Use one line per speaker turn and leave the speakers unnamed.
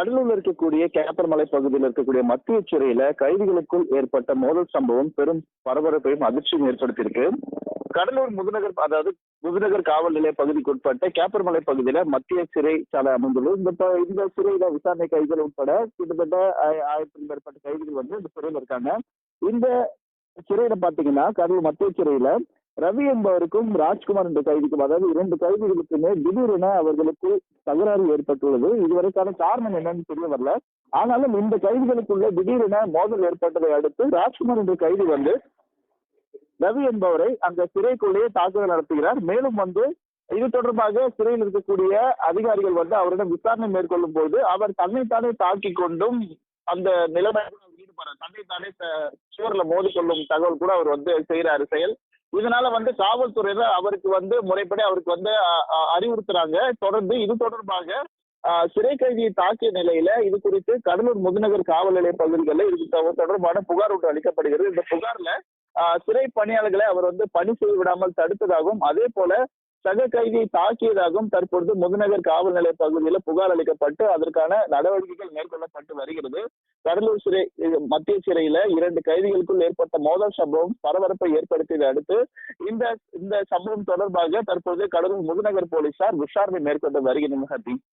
கடலூர்ல இருக்கக்கூடிய கேப்பர்மலை பகுதியில் இருக்கக்கூடிய மத்திய சிறையில கைதிகளுக்குள் ஏற்பட்ட மோதல் சம்பவம் பெரும் பரபரப்பையும் அதிர்ச்சியும் ஏற்படுத்தியிருக்கு. கடலூர் முதுநகர் அதாவது முதுநகர் காவல் நிலைய பகுதிக்கு உட்பட்ட கேப்பர்மலை பகுதியில மத்திய சிறை சாலை அமைந்துள்ளது. இந்த இந்த சிறையில விசாரணை கைதிகள் உட்பட கிட்டத்தட்ட ஆயிரத்தி ஆயிரத்துக்கும் மேற்பட்ட கைதிகள் வந்து இந்த சிறையில இருக்காங்க. இந்த சிறையில பாத்தீங்கன்னா கடலூர் மத்திய சிறையில ரவி என்பவருக்கும் ராஜ்குமார் என்ற கைதிக்கும் அதாவது இரண்டு கைதிகளுக்குமே திடீரென அவர்களுக்கு தகராறு ஏற்பட்டுள்ளது. இதுவரைக்கான காரணம் என்னன்னு தெரிய வரல. ஆனாலும் இந்த கைதிகளுக்குள்ள திடீரென மோதல் ஏற்பட்டதை அடுத்து ராஜ்குமார் என்ற கைதி வந்து ரவி என்பவரை அந்த சிறைக்குள்ளேயே தாக்குதல் நடத்துகிறார். மேலும் வந்து இது தொடர்பாக சிறையில் இருக்கக்கூடிய அதிகாரிகள் வந்து அவரிடம் விசாரணை மேற்கொள்ளும் போது அவர் தன்னைத்தானே தாக்கிக் கொண்டும் அந்த நிலைமை ஈடுபடுற தன்னைத்தானே த- சுவர்ல மோதிக்கொள்ளும் தகவல் கூட அவர் வந்து செய்யறாரு செயல் இதனால வந்து காவல்துறையில அவருக்கு வந்து முறைப்படி அவருக்கு வந்து அறிவுறுத்துறாங்க. தொடர்ந்து இது தொடர்பாக சிறை கைதியை தாக்கிய நிலையில இது குறித்து கடலூர் முதுநகர் காவல் நிலைய பகுதிகளில் இது தொடர்பான புகார் ஒன்று அளிக்கப்படுகிறது. இந்த புகார்ல சிறை பணியாளர்களை அவர் வந்து பணி செய்ய விடாமல் தடுத்ததாகவும் அதே போல சக கைதியை தாக்கியதாகவும் தற்பொழுது முதுநகர் காவல் நிலைய பகுதியில் புகார் அளிக்கப்பட்டு அதற்கான நடவடிக்கைகள் மேற்கொள்ளப்பட்டு வருகிறது கடலூர் சிறை மத்திய சிறையில இரண்டு கைதிகளுக்குள் ஏற்பட்ட மோதல் சம்பவம் பரபரப்பை ஏற்படுத்தியதை அடுத்து இந்த இந்த சம்பவம் தொடர்பாக தற்போது கடலூர் முதுநகர் போலீசார் விசாரணை மேற்கொண்டு வருகின்றனர் ஹர்தீப்.